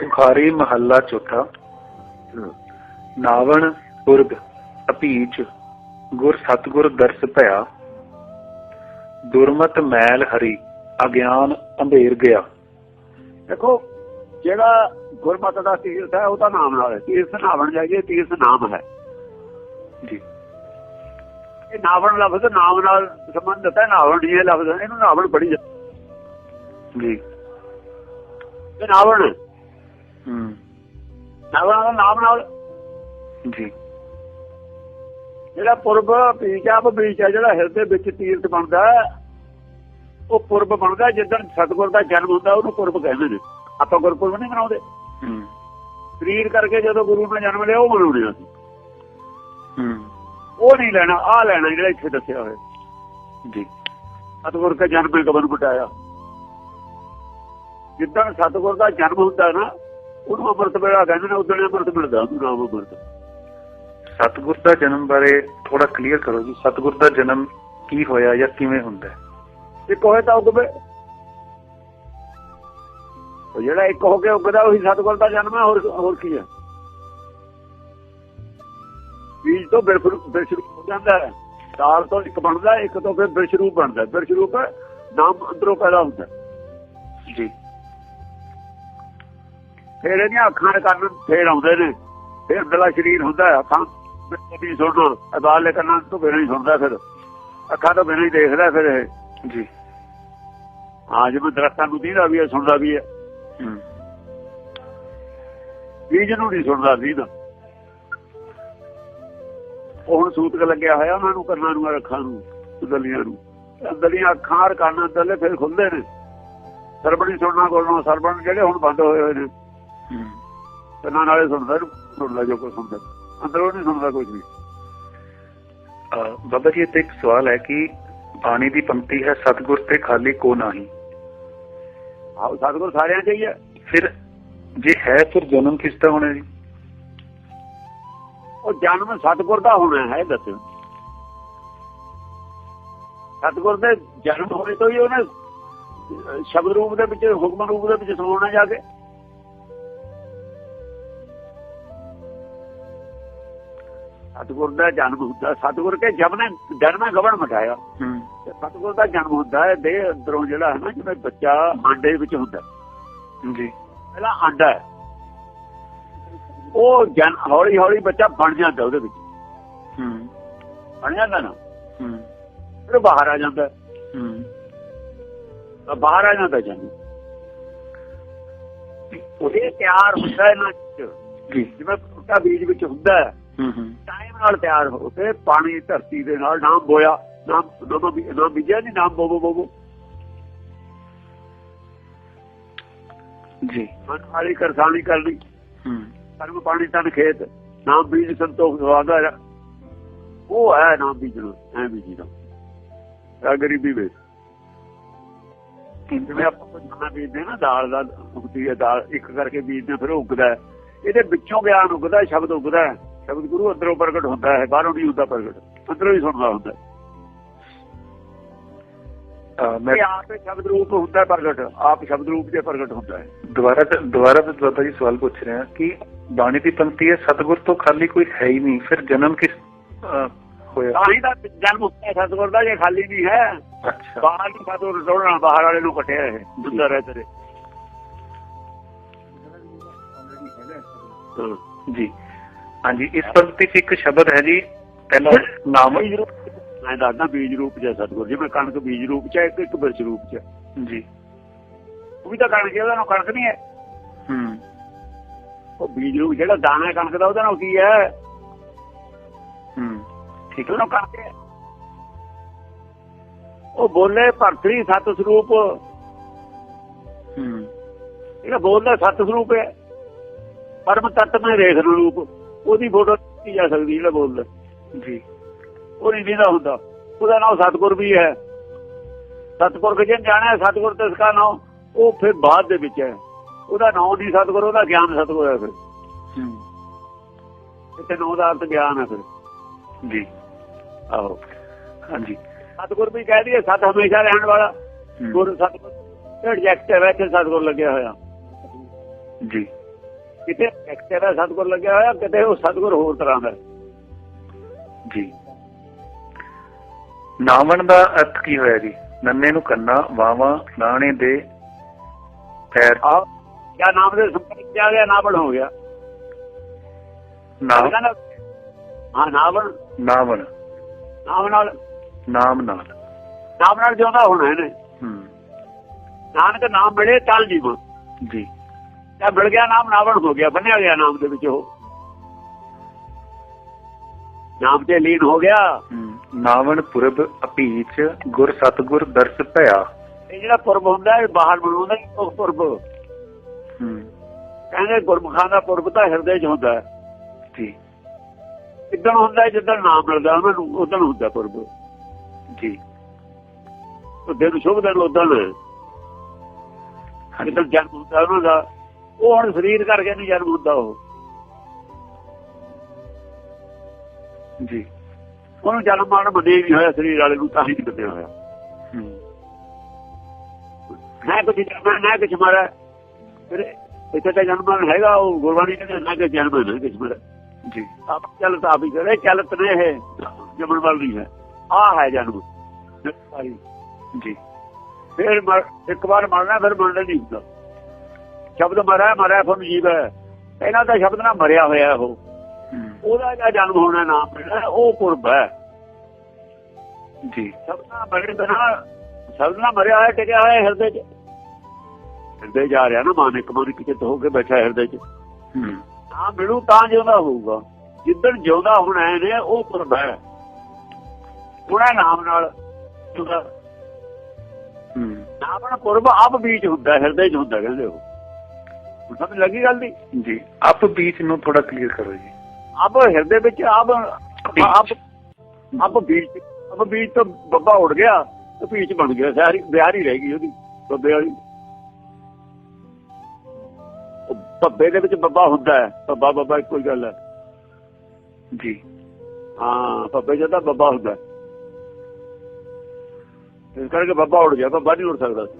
ਬੁਖਾਰੀ ਮਹੱਲਾ ਚੌਥਾ। ਨਾਵਣ ਪੁਰਬ ਅਪੀਚ ਗੁਰ ਸਤਗੁਰ ਦਰਸ ਭਇਆ। ਦੁਰਮਤ ਮੈਲ ਹਰੀ ਅਗਿਆਨ ਅੰਧੇਰ ਗਿਆ। ਦੇਖੋ ਜਿਹੜਾ ਗੁਰਮਤਿ ਦਾ ਤੀਰਥ ਹੈ ਉਹਦਾ ਨਾਮ ਨਾਲ ਹੈ। ਤੀਰਥ ਨਾਵਣ ਜਾਈਏ ਤੀਰਥ ਨਾਮ ਹੈ। ਜੀ। ਇਹ ਨਾਵਣ ਲਫ਼ਜ਼ ਨਾਮ ਨਾਲ ਸੰਬੰਧਿਤ ਹੈ ਨਾਵਣ ਜੀ ਇਹ ਲਫ਼ਜ਼। ਇਹਨੂੰ ਨਾਵਣ ਬੜੀ ਜੀ। ਇਹ ਨਾਵਣ ਹੈ। ਹੂੰ ਨਾਵਣ ਦਾ ਨਾਮ ਨਾਲ। ਜੀ। ਜਿਹੜਾ ਪੁਰਬ ਪੀਚਾ ਬੀਚ ਹੈ ਜਿਹੜਾ ਹਿਰਦੇ ਵਿੱਚ ਤੀਰਥ ਬਣਦਾ ਉਹ ਪੁਰਬ ਬਣਦਾ ਜਿੱਦਣ ਸਤਗੁਰ ਦਾ ਜਨਮ ਹੁੰਦਾ ਉਹਨੂੰ ਪੁਰਬ ਕਹਿੰਦੇ ਨੇ। ਆਪਾਂ ਗੁਰਪੁਰਬ ਨਹੀਂ ਮਨਾਉਂਦੇ। ਹੂੰ। ਸਰੀਰ ਕਰਕੇ ਜਦੋਂ ਗੁਰੂ ਨੇ ਜਨਮ ਲਿਆ ਉਹ ਮਨਾਉਣੇ ਅਸੀਂ। ਹੂੰ। ਉਹ ਨਹੀਂ ਲੈਣਾ ਆਹ ਲੈਣਾ ਜਿਹੜਾ ਇੱਥੇ ਦੱਸਿਆ ਹੋਇਆ। ਜੀ। ਸਤਗੁਰ ਕੇ ਜਨਮ ਕਬਰ ਬਟਾਇਆ ਜਿੱਦਣ ਸਤਗੁਰ ਦਾ ਜਨਮ ਹੁੰਦਾ ਨਾ ਉਹਨੂੰ ਅੰਮ੍ਰਿਤ ਵੇਲਾ ਕਹਿੰਦੇ ਨੇ ਉਦੋਂ ਅੰਮ੍ਰਿਤ ਮਿਲਦਾ ਉਹਨੂੰ ਨਾਮ ਅੰਮ੍ਰਿਤ। ਸਤਗੁਰ ਦਾ ਜਨਮ ਬਾਰੇ ਥੋੜਾ ਕਲੀਅਰ ਕਰੋ ਜੀ। ਸਤਗੁਰ ਦਾ ਜਨਮ ਕੀ ਹੋਇਆ ਜਾਂ ਕਿਵੇਂ ਹੁੰਦਾ? ਇੱਕ ਹੋਏ ਤਾਂ ਉਗਵੇ ਉਹ ਜਿਹੜਾ ਇੱਕ ਹੋ ਕੇ ਉਗਦਾ ਉਹੀ ਸਤਗੁਰ ਦਾ ਜਨਮ ਹੈ ਹੋਰ ਹੋਰ ਕੀ ਹੈ? ਬੀਜ ਤੋਂ ਬਿਰਖ ਬਿਰਖ ਰੂਪ ਹੋ ਜਾਂਦਾ ਹੈ। ਦਾਲ ਤੋਂ ਇੱਕ ਬਣਦਾ ਇੱਕ ਤੋਂ ਫਿਰ ਬਿਰਖ ਰੂਪ ਬਣਦਾ ਹੈ। ਬਿਰਖ ਰੂਪ ਨਾਮ ਅੰਦਰੋਂ ਪੈਦਾ ਹੁੰਦਾ। ਜੀ। ਫਿਰ ਇਹਦੀਆਂ ਅੱਖਾਂ ਦੇ ਕੰਨ ਫੇਰ ਆਉਂਦੇ ਨੇ। ਫਿਰ ਦਲਾ ਸਰੀਰ ਹੁੰਦਾ ਅੱਖਾਂ ਵੀ ਸੁਣਨਾ ਅਦਾਲੇ ਕੰਨਾਂ ਤੋਂ ਬਿਨਾਂ ਹੀ ਸੁਣਦਾ ਫਿਰ। ਅੱਖਾਂ ਤੋਂ ਬਿਨਾਂ ਹੀ ਦੇਖਦਾ ਫਿਰ ਇਹ। ਜੀ। ਹਾਂ ਜਿਵੇਂ ਦਰਖਤਾਂ ਨੂੰ ਦੀਦਾ ਵੀ ਹੈ ਸੁਣਦਾ ਵੀ ਹੈ। ਬੀਜ ਨੂੰ ਨਹੀਂ ਸੁਣਦਾ ਦੀਦਾ। ਉਹ ਹੁਣ ਸੂਤਕ ਲੱਗਿਆ ਹੋਇਆ ਉਹਨਾਂ ਨੂੰ ਕੰਨਾਂ ਨੂੰ ਅੱਖਾਂ ਨੂੰ ਦਲੀਆਂ ਨੂੰ। ਦਲੀਆਂ ਅੱਖਾਂ ਔਰ ਕੰਨ ਅੰਦਰਲੇ ਫਿਰ ਖੁੱਲਦੇ ਨੇ। ਸਰਬਣੀ ਸੁਣਨਾ ਕੋਲੋਂ ਸਰਬਣ ਜਿਹੜੇ ਹੁਣ ਬੰਦ ਹੋਏ ਹੋਏ ਨੇ। ਕੰਨਾਂ ਨਾਲੇ ਸੁਣਦਾ ਸੁਣਦਾ ਜੋ ਕੁਝ ਸੁਣਦਾ ਅੰਦਰੋਂ ਨਹੀਂ ਸੁਣਦਾ ਕੁਝ ਵੀ। ਬਾਬਾ ਜੀ ਇੱਥੇ ਇੱਕ ਸਵਾਲ ਹੈ ਕਿ ਬਾਣੀ ਦੀ ਪੰਕਤੀ ਹੈ ਸਤਗੁਰ ਤੇ ਖਾਲੀ ਕੋ ਨਹੀਂ। ਆਹ ਸਤਿਗੁਰ ਸਾਰਿਆਂ ਚ ਹੀ ਹੈ। ਫਿਰ ਜੇ ਹੈ ਫਿਰ ਜਨਮ ਕਿਸ ਦਾ ਹੋਣਾ ਜੀ? ਉਹ ਜਨਮ ਸਤਿਗੁਰ ਦਾ ਹੋਣਾ ਹੈ ਦੱਸੋ। ਸਤਿਗੁਰ ਦੇ ਜਨਮ ਹੋਣੇ ਤੋਂ ਹੀ ਉਹਨੇ ਸ਼ਬਦ ਰੂਪ ਦੇ ਵਿੱਚ ਹੁਕਮ ਰੂਪ ਦੇ ਵਿੱਚ ਸਮਾਉਣਾ ਜਾ ਕੇ। ਸਤਿਗੁਰ ਦਾ ਜਨਮ ਹੁੰਦਾ ਸਤਿਗੁਰ ਕੇ ਜਬ ਨੇ ਜਨਮ ਗਵਣ ਮਟਾਇਆ। ਸਤਿਗੁਰ ਦਾ ਜਨਮ ਹੁੰਦਾ ਹੈ ਦੇਹ ਅੰਦਰੋਂ ਜਿਹੜਾ ਹੈ ਨਾ ਜਿਵੇਂ ਬੱਚਾ ਆਂਡੇ ਵਿੱਚ ਹੁੰਦਾ। ਜੀ। ਪਹਿਲਾਂ ਆਂਡਾ ਉਹ ਜਨ ਹੌਲੀ ਹੌਲੀ ਬੱਚਾ ਬਣ ਜਾਂਦਾ ਉਹਦੇ ਵਿੱਚ। ਹੂੰ। ਬਣ ਜਾਂਦਾ ਨਾ? ਹੂੰ। ਫਿਰ ਬਾਹਰ ਆ ਜਾਂਦਾ। ਹੈ। ਬਾਹਰ ਆ ਜਾਂਦਾ ਜਨ। ਉਹਦੇ ਤਿਆਰ ਹੁੰਦਾ ਇਹਨਾਂ ਚ ਜੀ। ਜਿਵੇਂ ਫੁੱਟਾ ਬੀਜ ਵਿੱਚ ਹੁੰਦਾ ਹੈ। ਹੂੰ ਨਾਲ ਤਿਆਰ ਹੋ ਕੇ ਪਾਣੀ ਧਰਤੀ ਦੇ ਨਾਲ ਨਾਮ ਬੋਇਆ। ਨਾਮ ਨਾਮ ਨਾਮ ਬੀਜਿਆ ਨਹੀਂ ਨਾਮ ਬੋਬੋ ਬੋਬੋ ਜੀ। ਮਨ ਵਾਲੀ ਕਰਸਾਨੀ ਕਰਨੀ। ਹੂੰ। ਕਰਮ ਪਾਣੀ ਤਨ ਖੇਤ ਨਾਮ ਬੀਜ ਸੰਤੋਖ ਸਵਾਗਰ ਉਹ ਹੈ ਨਾਮ ਬੀਜਣਾ ਐ ਬੀਜੀ ਦਾ ਆ ਗਰੀਬੀ ਵੇ ਜਿਵੇਂ ਆਪਾਂ ਕੋਈ ਦਾਣਾ ਬੀਜਦੇ ਨਾ ਦਾਲ ਦਾ ਉਗਦੀ ਹੈ ਦਾਲ ਇੱਕ ਕਰਕੇ ਬੀਜਦੇ ਫਿਰ ਉੱਗਦਾ। ਇਹਦੇ ਵਿੱਚੋਂ ਗਿਆਨ ਉੱਗਦਾ ਸ਼ਬਦ ਉੱਗਦਾ। ਸ਼ਬਦ ਗੁਰੂ ਅੰਦਰੋਂ ਪ੍ਰਗਟ ਹੁੰਦਾ ਹੈ ਬਾਹਰੋਂ ਨਹੀਂ ਹੁੰਦਾ ਪ੍ਰਗਟ ਅੰਦਰੋਂ ਹੀ ਸੁਣਦਾ ਹੁੰਦਾ ਹੈ। ਮੈਂ ਆਪ ਹੀ ਸ਼ਬਦ ਰੂਪ ਹੁੰਦਾ ਹੈ ਪ੍ਰਗਟ ਆਪ ਸ਼ਬਦ ਰੂਪ ਦੇ ਪ੍ਰਗਟ ਹੁੰਦਾ ਹੈ। ਦੁਬਾਰਾ ਦੁਬਾਰਾ ਤੋਂ ਬਾਬਾ ਜੀ ਸਵਾਲ ਪੁੱਛ ਰਿਹਾ ਕਿ ਬਾਣੀ ਦੀ ਪੰਕਤੀ ਹੈ ਸਤਗੁਰ ਤੋਂ ਖਾਲੀ ਕੋਈ ਹੈ ਹੀ ਨਹੀਂ ਫਿਰ ਜਨਮ ਕਿਸ ਹੋਇਆ? ਹੀ ਤਾਂ ਜਨਮ ਹੁੰਦਾ ਹੈ ਸਤਿਗੁਰ ਦਾ ਜੇ ਖਾਲੀ ਨਹੀਂ ਹੈ। ਅੱਛਾ। ਬਾਹਰ ਨੂੰ ਬਾਤੋਂ ਰੋਣਾ ਬਾਹਰ ਵਾਲੇ ਨੂੰ ਕੱਟਿਆ ਇਹ ਦੁੱਧਾ ਰਹਿ ਤੇਰੇ। ਹਾਂ ਜੀ। ਹਾਂਜੀ ਇਸ ਪੰਕਤੀ 'ਚ ਇੱਕ ਸ਼ਬਦ ਹੈ ਜੀ ਪਹਿਲਾ ਨਾਮ। ਮੈਂ ਦੱਸਦਾ ਬੀਜ ਰੂਪ ਹੈ ਸਤਿਗੁਰ ਜਿਵੇਂ ਕਣਕ ਬੀਜ ਰੂਪ ਚ ਇੱਕ ਇੱਕ ਬਿਰਚ ਰੂਪ ਚ। ਜੀ। ਉਹ ਵੀ ਤਾਂ ਕਣਕ ਉਹਦਾ ਨਾਲ ਕਣਕ ਨਹੀਂ ਹੈ। ਹੂੰ। ਉਹ ਬੀਜ ਰੂਪ ਜਿਹੜਾ ਦਾਣਾ ਕਣਕ ਦਾ ਉਹਦਾ ਨਾਲ ਕੀ ਹੈ? ਹੂੰ। ਠੀਕ ਹੈ ਉਹਨੂੰ ਕਣਕ ਹੈ। ਉਹ ਬੋਲੇ ਭਰਤਰੀ ਸਤ ਸਰੂਪ ਹੂੰ। ਜਿਹੜਾ ਬੋਲਦਾ ਸਤ ਸਰੂਪ ਹੈ ਪਰਮ ਤੱਤ ਮੈਂ ਰੇਖ ਰੂਪ। ਉਹਦੀ ਫੋਟੋ ਕੀਤੀ ਜਾ ਸਕਦੀ ਜਿਹੜਾ ਬੋਲਦਾ। ਜੀ। ਉਹ ਨਹੀਂ ਦਿੰਦਾ ਹੁੰਦਾ। ਉਹਦਾ ਨਾਮ ਸਤਗੁਰ ਵੀ ਹੈ। ਸਤਗੁਰ ਕੇ ਜਿਹਨ ਜਾਣਿਆ? ਸਤਗੁਰ ਤੇ ਇਸਕਾ ਨਾਮ ਉਹ ਫਿਰ ਬਾਅਦ ਦੇ ਵਿੱਚ ਹੈ। ਉਹਦਾ ਨਾਮ ਨਹੀਂ ਸਤਗੁਰ ਉਹਦਾ ਗਿਆਨ ਸਤਗੁਰ ਹੈ ਫਿਰ। ਇੱਥੇ ਨਾਮ ਦਾ ਅਰਥ ਗਿਆਨ ਹੈ ਫਿਰ। ਜੀ। ਆਹੋ। ਹਾਂਜੀ। ਸਤਗੁਰ ਵੀ ਕਹਿ ਦਈਏ ਸਤ ਹਮੇਸ਼ਾ ਰਹਿਣ ਵਾਲਾ। ਗੁਰ ਸਤਗੁਰ ਐਡਜੈਕਟਿਵ ਹੈ ਕਿ ਸਤਗੁਰ ਲੱਗਿਆ ਹੋਇਆ। ਜੀ। ਕਿਤੇ ਇੱਕ ਤੇਰਾ ਸਤਗੁਰ ਲੱਗਿਆ ਹੋਇਆ ਕਿਤੇ ਉਹ ਸਤਗੁਰ ਹੋਰ ਤਰ੍ਹਾਂ ਦਾ ਜੀ। ਨਾਵਣ ਦਾ ਅਰਥ ਕੀ ਹੋਇਆ ਜੀ? ਨੰਨੇ ਨੂੰ ਕੰਨਾ ਵਾਵਾ ਲਾਣੇ ਦੇ ਪੈਰ। ਆ ਕਿਆ ਨਾਮ ਦੇ ਸੰਪਰਕ ਚ ਆ ਗਿਆ ਨਾਵਣ ਹੋ ਗਿਆ। ਨਾਮ ਹਾਂ ਨਾਵਣ। ਨਾਵਣ। ਨਾਮ ਨਾਲ। ਨਾਮ ਨਾਲ। ਨਾਮ ਨਾਲ ਜਿਉਂਦਾ ਹੋਣਾ ਇਹਨੇ। ਹੂੰ। ਨਾਨਕ ਨਾਮ ਮਿਲੇ ਤਲ ਜੀਵ। ਜੀ। ਤਾਂ ਮਿਲ ਗਿਆ ਨਾਮ ਨਾਵਣ ਹੋ ਗਿਆ ਬੰਨਿਆ ਗਿਆ ਨਾਮ ਦੇ ਵਿੱਚ ਉਹ। ਨਾਮ ਤੇ ਲੀਨ ਹੋ ਗਿਆ। ਨਾਵਣ ਪੁਰਬ ਅਪੀਚ ਗੁਰ ਸਤਗੁਰ ਦਰਸ ਭਇਆ। ਇਹ ਜਿਹੜਾ ਪੁਰਬ ਹੁੰਦਾ ਇਹ ਬਾਹਰ ਬਣਾਉਂਦਾ ਉਹ ਪੁਰਬ। ਹੂੰ। ਕਹਿੰਦੇ ਗੁਰਮੁਖਾਂ ਦਾ ਪੁਰਬ ਤਾਂ ਹਿਰਦੇ 'ਚ ਹੁੰਦਾ। ਹੈ ਜੀ। ਕਿੱਦਣ ਹੁੰਦਾ ਹੈ ਜਿੱਦਣ ਨਾਮ ਮਿਲਦਾ ਉਹਨਾਂ ਨੂੰ ਉਦੋਂ ਹੁੰਦਾ ਪੁਰਬ। ਜੀ। ਉਹ ਦਿਨ ਸ਼ੁਭ ਦਿਨ ਉਦੋਂ ਜਿੱਦਣ ਜਨਮ ਹੁੰਦਾ ਉਹਨਾਂ ਦਾ ਉਹ ਹੁਣ ਸਰੀਰ ਕਰਕੇ ਨਹੀਂ ਜਨਮ ਹੁੰਦਾ ਉਹ। ਜੀ। ਉਹਨੂੰ ਜਨਮ ਮਾਣ ਮੰਨੇ ਨਹੀਂ ਹੋਇਆ ਸਰੀਰ ਵਾਲੇ ਨੂੰ ਤਾਂ ਹੀ ਮੰਨਿਆ ਹੋਇਆ। ਹੂੰ। ਨਾ ਕੁਝ ਜਨਮ ਨਾ ਕੁਝ ਮਾਰਾ ਫਿਰ ਇੱਥੇ ਤਾਂ ਜਨਮ ਹੈਗਾ ਉਹ ਗੁਰਬਾਣੀ ਕਹਿੰਦੇ ਨਾ ਕਿ ਜਨਮ ਨਾ ਕੁਝ ਮਾਰਾ ਜੀ। ਆਪ ਚੱਲ ਤਾਂ ਵੀ ਕਰੇ ਚੱਲਤ ਨੇ ਇਹ ਜਮਨ ਵਾਲ ਨਹੀਂ ਹੈ। ਆ ਹੈ ਜਨਮ। ਜੀ। ਫਿਰ ਇੱਕ ਵਾਰ ਮਰਨਾ ਫਿਰ ਮਰਨਾ ਨਹੀਂ ਹੁੰਦਾ। ਸ਼ਬਦ ਮਰਿਆ ਮਰਿਆ ਫਿਰ ਜੀਵ ਹੈ। ਇਹਨਾਂ ਦਾ ਸ਼ਬਦ ਨਾਲ ਮਰਿਆ ਹੋਇਆ ਉਹ। ਉਹਦਾ ਜਿਹੜਾ ਜਨਮ ਹੋਣਾ ਨਾਮ ਮਿਲਣਾ ਉਹ ਪੁਰਬ ਹੈ। ਜੀ। ਸ਼ਬਦ ਨਾਲ ਮਰੇ ਬਿਨਾ ਨਾਲ ਮਰਿਆ ਹੋਇਆ ਟਿਕਿਆ ਹੋਇਆ ਹਿਰਦੇ 'ਚ? ਹਿਰਦੇ ਜਾ ਰਿਹਾ ਨਾ ਮਾਨਿਕ ਮਾਨਿਕ ਚਿੱਤ ਹੋ ਕੇ ਬੈਠਾ ਹਿਰਦੇ 'ਚ। ਹੂੰ। ਨਾ ਮਿਲੂ ਤਾਂ ਜਿਉਂਦਾ ਹੋਊਗਾ। ਜਿੱਦਣ ਜਿਉਂਦਾ ਹੋਣਾ ਇਹਨੇ ਉਹ ਪੁਰਬ ਹੈ। ਉਹਨਾਂ ਨਾਮ ਨਾਲ ਨਾਮ ਨਾਲ ਪੁਰਬ ਆਪ ਬੀਜ ਹੁੰਦਾ ਹਿਰਦੇ 'ਚ ਹੁੰਦਾ ਕਹਿੰਦੇ ਉਹ। ਸਮਝ ਲੱਗੀ ਗੱਲ ਦੀ? ਜੀ। ਆਪ ਬੀਚ ਨੂੰ ਥੋੜਾ ਕਲੀਅਰ ਕਰੋ ਜੀ। ਆਪ ਹਿਰਦੇ ਵਿੱਚ ਆਪ ਆਪ ਆਪ ਬੀਜ ਆਪ ਬੀਜ ਤੋਂ ਬੱਬਾ ਉੜ ਗਿਆ ਤੇ ਬੀਜ ਬਣ ਗਿਆ। ਸਾਰੀ ਬਿਹਾਰੀ ਰਹਿ ਗਈ ਉਹਦੀ ਬੱਬੇ ਵਾਲੀ। ਬੱਬੇ ਦੇ ਵਿੱਚ ਬੱਬਾ ਹੁੰਦਾ ਹੈ। ਬੱਬਾ ਬੱਬਾ ਇੱਕੋ ਹੀ ਗੱਲ ਹੈ। ਜੀ। ਹਾਂ ਬੱਬੇ ਜਦੋਂ ਬੱਬਾ ਹੁੰਦਾ। ਇਸ ਕਰਕੇ ਬੱਬਾ ਉੜ ਗਿਆ ਬੱਬਾ ਨਹੀਂ ਉੜ ਸਕਦਾ ਸੀ।